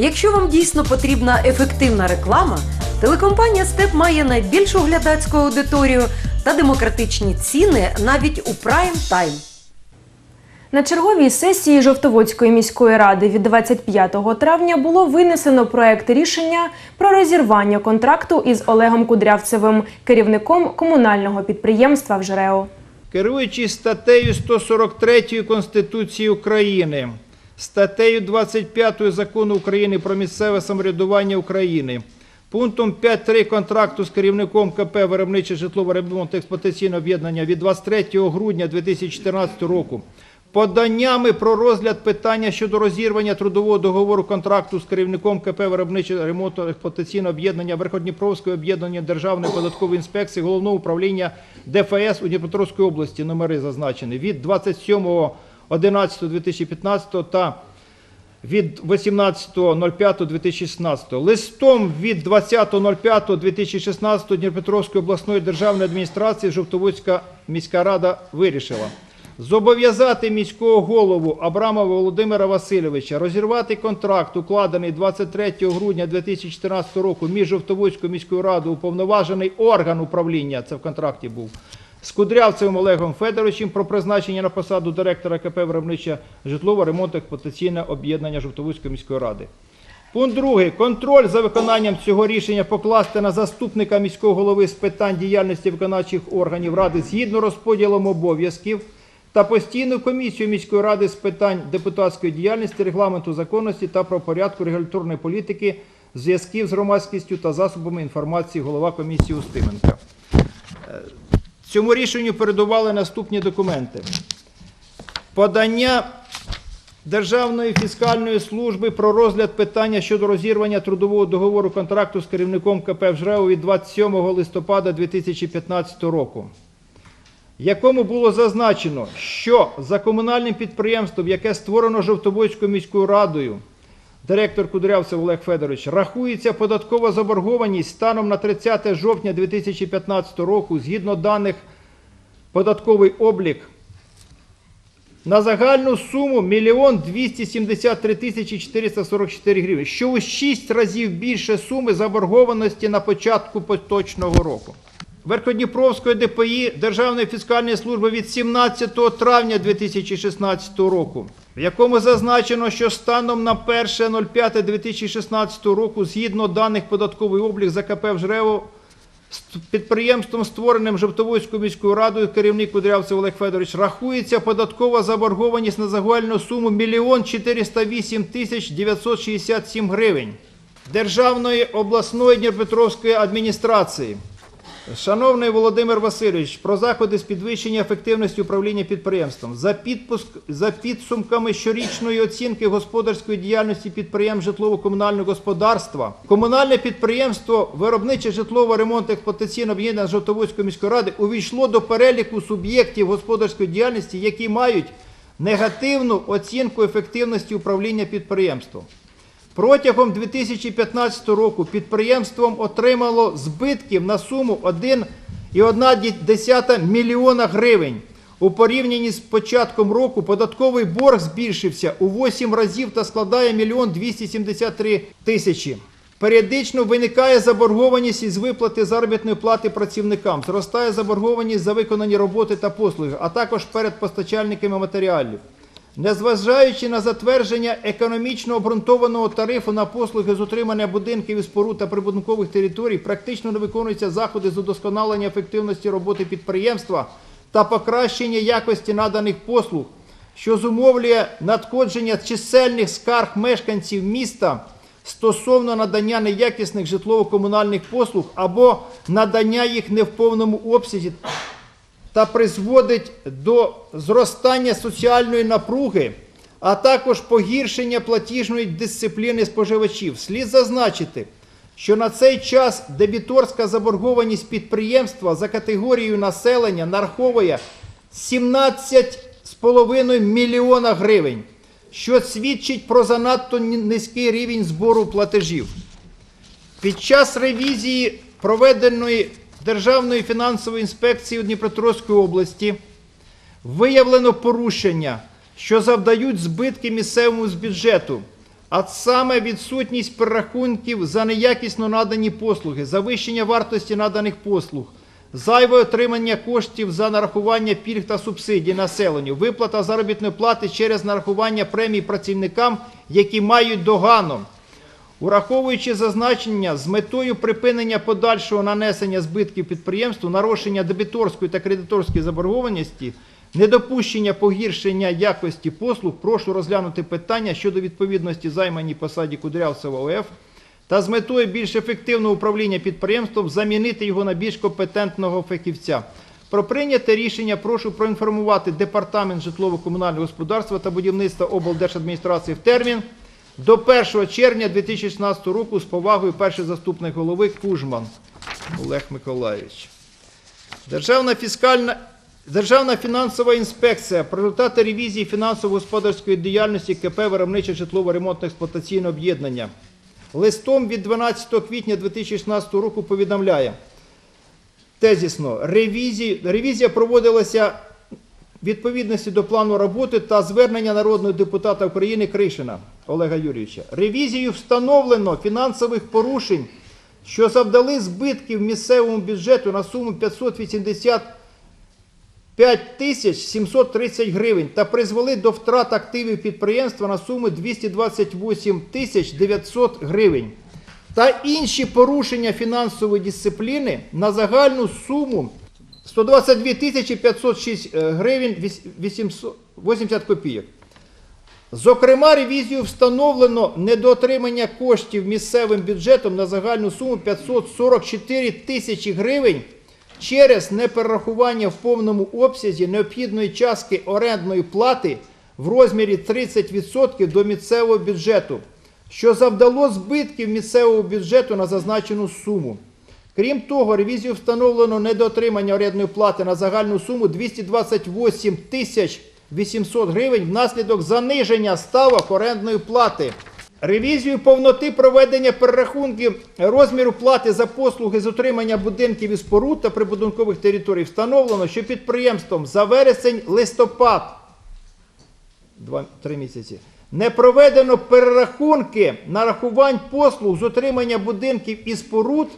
Якщо вам дійсно потрібна ефективна реклама, телекомпанія Степ має найбільшу глядацьку аудиторію та демократичні ціни навіть у прайм тайм. На черговій сесії Жовтоводської міської ради від 25 травня було винесено проект рішення про розірвання контракту із Олегом Кудрявцевим, керівником комунального підприємства «Вжрео». Керуючись статтею 143 Конституції України, статтею 25 Закону України про місцеве самоврядування України, пунктом 5.3 контракту з керівником КП «Виробниче житлово ремонт експлуатаційне об'єднання від 23 грудня 2014 року, поданнями про розгляд питання щодо розірвання трудового договору контракту з керівником КП «Виробниче ремонтно експлуатаційне об'єднання Верходніпровського об'єднання Державної податкової інспекції Головного управління ДФС у Дніпропетровській області номери зазначені від 27.11.2015 та від 18.05.2016. Листом від 20.05.2016 Дніпропетровської обласної державної адміністрації Жовтоводська міська рада вирішила зобов'язати міського голову Абрамова Володимира Васильовича розірвати контракт, укладений 23 грудня 2014 року між Жовтоводською міською радою уповноважений орган управління, це в контракті був, з Кудрявцевим Олегом Федоровичем про призначення на посаду директора КП «Виробниче житлово ремонтно експлуатаційне об'єднання Жовтоводської міської ради. Пункт другий. Контроль за виконанням цього рішення покласти на заступника міського голови з питань діяльності виконавчих органів ради згідно розподілом обов'язків та постійну комісію міської ради з питань депутатської діяльності, регламенту законності та правопорядку регуляторної політики, зв'язків з громадськістю та засобами інформації голова комісії Устименка. Цьому рішенню передували наступні документи. Подання Державної фіскальної служби про розгляд питання щодо розірвання трудового договору контракту з керівником КП «Вжрео» від 27 листопада 2015 року, якому було зазначено, що за комунальним підприємством, яке створено Жовтобойською міською радою, директор Кудрявцев Олег Федорович, рахується податкова заборгованість станом на 30 жовтня 2015 року, згідно даних податковий облік на загальну суму 1 273 тисячі 444 гривень, що у 6 разів більше суми заборгованості на початку поточного року. Верходніпровської ДПІ Державної фіскальної служби від 17 травня 2016 року, в якому зазначено, що станом на 1.05.2016 року, згідно даних податковий облік ЗКП «Вжрево», з підприємством, створеним Жовтоводською міською радою, керівник Кудрявцев Олег Федорович, рахується податкова заборгованість на загальну суму 1 408 тисяч 967 гривень. Державної обласної Дніпропетровської адміністрації. Шановний Володимир Васильович, про заходи з підвищення ефективності управління підприємством. За, підпуск, за підсумками щорічної оцінки господарської діяльності підприємств житлово-комунального господарства, комунальне підприємство Виробниче житлово ремонт експлуатаційне об'єднання Жовтоводської міської ради увійшло до переліку суб'єктів господарської діяльності, які мають негативну оцінку ефективності управління підприємством. Протягом 2015 року підприємством отримало збитків на суму 1,1 мільйона гривень. У порівнянні з початком року податковий борг збільшився у 8 разів та складає 1 273 тисячі. Періодично виникає заборгованість із виплати заробітної плати працівникам, зростає заборгованість за виконані роботи та послуги, а також перед постачальниками матеріалів. Незважаючи на затвердження економічно обґрунтованого тарифу на послуги з утримання будинків і споруд та прибудинкових територій, практично не виконуються заходи з удосконалення ефективності роботи підприємства та покращення якості наданих послуг, що зумовлює надходження чисельних скарг мешканців міста стосовно надання неякісних житлово-комунальних послуг або надання їх не в повному обсязі та призводить до зростання соціальної напруги, а також погіршення платіжної дисципліни споживачів. Слід зазначити, що на цей час дебіторська заборгованість підприємства за категорією населення нараховує 17,5 мільйона гривень, що свідчить про занадто низький рівень збору платежів. Під час ревізії проведеної Державної фінансової інспекції у Дніпропетровської області виявлено порушення, що завдають збитки місцевому з бюджету. а саме відсутність перерахунків за неякісно надані послуги, завищення вартості наданих послуг, зайве отримання коштів за нарахування пільг та субсидій населенню, виплата заробітної плати через нарахування премій працівникам, які мають догану. Ураховуючи зазначення з метою припинення подальшого нанесення збитків підприємству, нарощення дебіторської та кредиторської заборгованості, недопущення погіршення якості послуг, прошу розглянути питання щодо відповідності займаній посаді Кудрявцева ОФ та з метою більш ефективного управління підприємством замінити його на більш компетентного фахівця. Про прийняте рішення прошу проінформувати Департамент житлово-комунального господарства та будівництва облдержадміністрації в термін до 1 червня 2016 року з повагою перший заступник голови Кужман Олег Миколаївич. Державна фіскальна Державна фінансова інспекція про результати ревізії фінансово-господарської діяльності КП виробниче житлово-ремонтно експлуатаційне об'єднання. Листом від 12 квітня 2016 року повідомляє тезісно, ревізії, ревізія проводилася відповідності до плану роботи та звернення народного депутата України Кришина Олега Юрійовича. Ревізією встановлено фінансових порушень, що завдали збитків місцевому бюджету на суму 585 тисяч 730 гривень та призвели до втрат активів підприємства на суму 228 тисяч 900 гривень та інші порушення фінансової дисципліни на загальну суму 122 тисячі 506 е, гривень 80 копійок. Зокрема, ревізію встановлено недоотримання коштів місцевим бюджетом на загальну суму 544 тисячі гривень через неперерахування в повному обсязі необхідної частки орендної плати в розмірі 30% до місцевого бюджету, що завдало збитків місцевого бюджету на зазначену суму. Крім того, ревізію встановлено недоотримання орендної плати на загальну суму 228 тисяч 800 гривень внаслідок заниження ставок орендної плати. Ревізію повноти проведення перерахунків розміру плати за послуги з утримання будинків і споруд та прибудинкових територій встановлено, що підприємством за вересень-листопад. Не проведено перерахунки нарахувань послуг з утримання будинків і споруд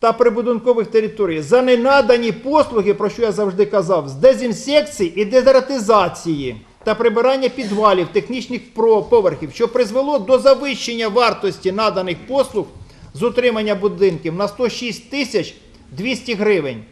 та прибудинкових територій за ненадані послуги, про що я завжди казав, з дезінсекції і дезератизації та прибирання підвалів, технічних поверхів, що призвело до завищення вартості наданих послуг з утримання будинків на 106 тисяч 200 гривень.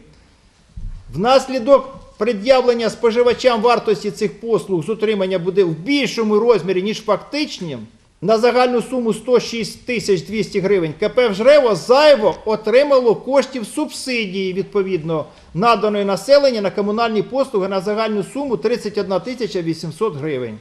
Внаслідок пред'явлення споживачам вартості цих послуг з утримання буде в більшому розмірі, ніж фактичні, на загальну суму 106 тисяч 200 гривень, КП «Жрево» зайво отримало коштів субсидії, відповідно, наданої населення на комунальні послуги на загальну суму 31 тисяча 800 гривень.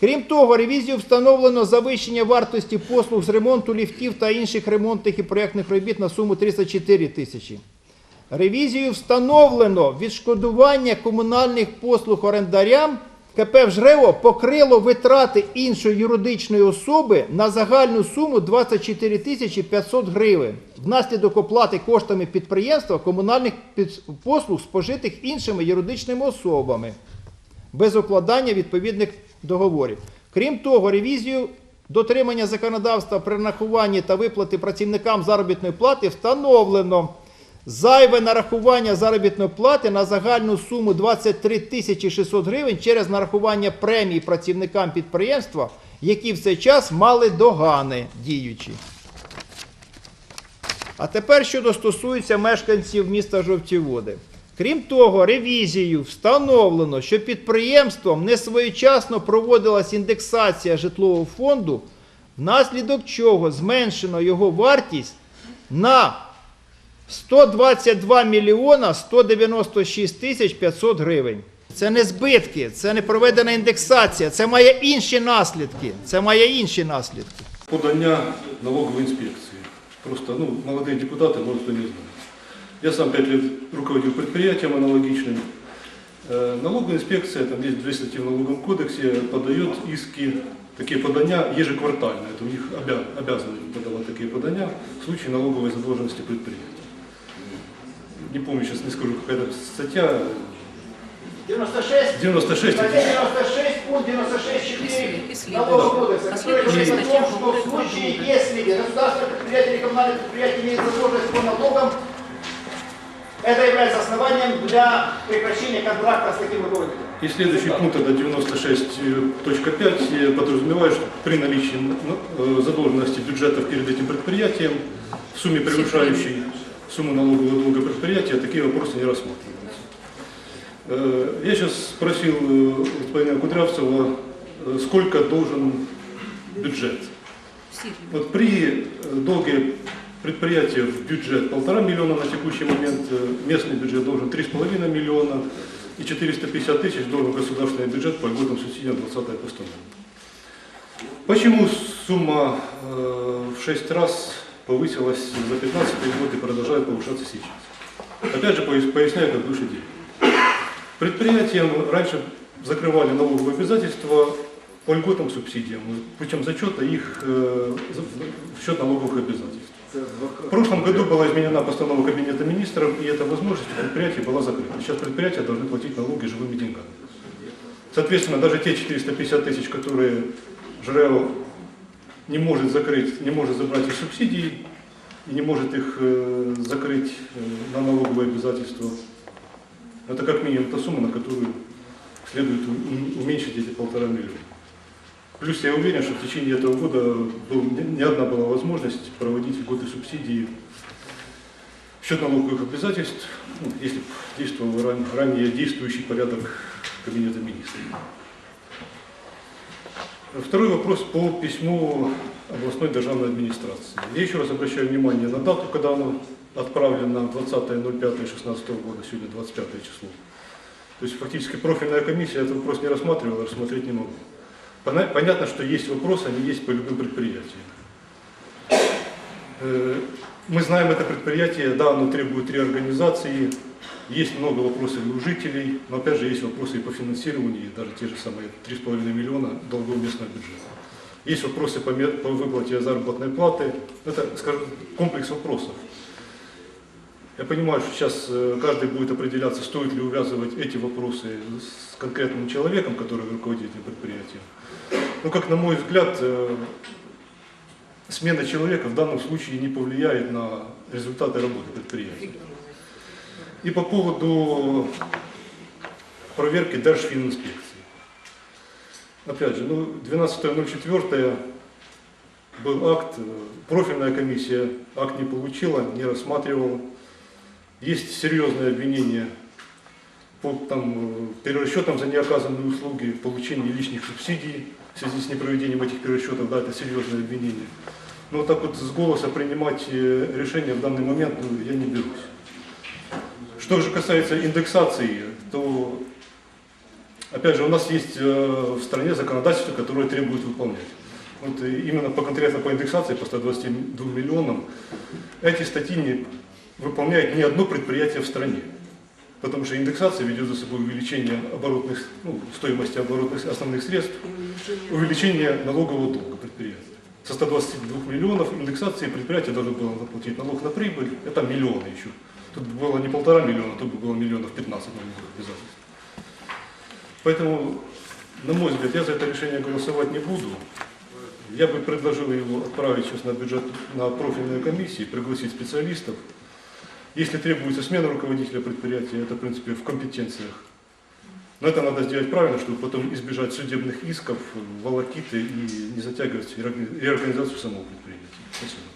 Крім того, ревізію встановлено завищення вартості послуг з ремонту ліфтів та інших ремонтних і проєктних робіт на суму 304 тисячі. Ревізією встановлено відшкодування комунальних послуг орендарям. КП «Жрево» покрило витрати іншої юридичної особи на загальну суму 24 тисячі 500 гривень внаслідок оплати коштами підприємства комунальних послуг, спожитих іншими юридичними особами без укладання відповідних договорів. Крім того, ревізію дотримання законодавства при нарахуванні та виплати працівникам заробітної плати встановлено зайве нарахування заробітної плати на загальну суму 23 тисячі 600 гривень через нарахування премій працівникам підприємства, які в цей час мали догани діючі. А тепер щодо стосується мешканців міста Жовтіводи. Крім того, ревізією встановлено, що підприємством несвоєчасно проводилась індексація житлового фонду, внаслідок чого зменшено його вартість на 122 мільйона 196 тисяч 500 гривень. Це не збитки, це не проведена індексація, це має інші наслідки. Це має інші наслідки. подання налоговой инспекции. Просто, ну, молодые депутаты, может, кто не знает. Я сам пять лет руководил предприятием аналогичным. Э, Налоговая инспекция, там есть две статьи в налоговом кодексе, подает иски, такие подания ежеквартально. Это у них обя- обязаны подавать такие подания в случае налоговой задолженности предприятия. Не помню, сейчас не скажу, какая-то статья, 96, 96 96 пункт 96.4 Если- Налогового кодекса, который говорит о том, что в случае, если государственное предприятие или коммунальное предприятие имеет задолженность по налогам, это является основанием для прекращения контракта с таким руководителем. И следующий пункт, это 96.5, э, подразумевает, что при наличии ну, э, задолженности бюджетов перед этим предприятием в сумме превышающей сумму налогового долга предприятия, такие вопросы не рассматриваются. Э, Я сейчас спросил э, господина Кудрявцева, э, сколько должен бюджет. Вот при э, долге предприятия в бюджет полтора миллиона на текущий момент, э, местный бюджет должен 3,5 миллиона и 450 тысяч должен государственный бюджет по льготным субсидиям 20 постановление. Почему сумма э, в 6 раз повысилась за 15 год и продолжает повышаться сейчас? Опять же пояс- поясняю, как выше дело. Предприятиям раньше закрывали налоговые обязательства по льготным субсидиям, путем зачета их э, в счет налоговых обязательств. В прошлом году была изменена постанова Кабинета министров, и эта возможность у предприятий была закрыта. Сейчас предприятия должны платить налоги живыми деньгами. Соответственно, даже те 450 тысяч, которые ЖРЭО не может закрыть, не может забрать из субсидий и не может их э, закрыть э, на налоговые обязательства, это как минимум та сумма, на которую следует уменьшить эти полтора миллиона. Плюс я уверен, что в течение этого года был, не одна была возможность проводить годы субсидии в счет налоговых обязательств, ну, если действовал ран- ранее действующий порядок Кабинета министров. Второй вопрос по письму областной державной администрации. Я еще раз обращаю внимание на дату, когда оно отправлено 20.05.16 года, сегодня 25 число. То есть фактически профильная комиссия этот вопрос не рассматривала, рассмотреть не могу. Пона- Понятно, что есть вопросы, они есть по любым предприятиям. Э, Мы знаем это предприятие, да, оно требует реорганизации, есть много вопросов и у жителей, но опять же есть вопросы и по финансированию, и даже те же самые 3,5 миллиона долгов местного бюджета. Есть вопросы по, по выплате заработной платы, это, скажем, комплекс вопросов. Я понимаю, что сейчас э, каждый будет определяться, стоит ли увязывать эти вопросы с конкретным человеком, который руководит этим предприятием. Но, как на мой взгляд, э, смена человека в данном случае не повлияет на результаты работы предприятия. И по поводу проверки Держфининспекции. Опять же, ну, 12.04 был акт, э, профильная комиссия акт не получила, не рассматривала. Есть серьезные обвинения по там, э, перерасчетам за неоказанные услуги, получении лишних субсидий в связи с непроведением этих перерасчетов, да, это серьезное обвинение. Но вот так вот с голоса принимать э, решения в данный момент ну, я не берусь. Что же касается индексации, то, опять же, у нас есть э, в стране законодательство, которое требует выполнять. Вот э, именно по конкретно по индексации, по 122 миллионам, эти статьи не выполняет ни одно предприятие в стране. Потому что индексация ведет за собой увеличение оборотных, ну, стоимости оборотных основных средств, увеличение налогового долга предприятия. Со 122 миллионов индексации предприятие должно было заплатить налог на прибыль, это миллионы еще. Тут было не полтора миллиона, тут было миллионов 15 налоговых обязательств. Поэтому, на мой взгляд, я за это решение голосовать не буду. Я бы предложил его отправить сейчас на бюджет, на профильные комиссии, пригласить специалистов. Если требуется смена руководителя предприятия, это, в принципе, в компетенциях. Но это надо сделать правильно, чтобы потом избежать судебных исков, волокиты и не затягивать реоргани- реорганизацию самого предприятия. Спасибо.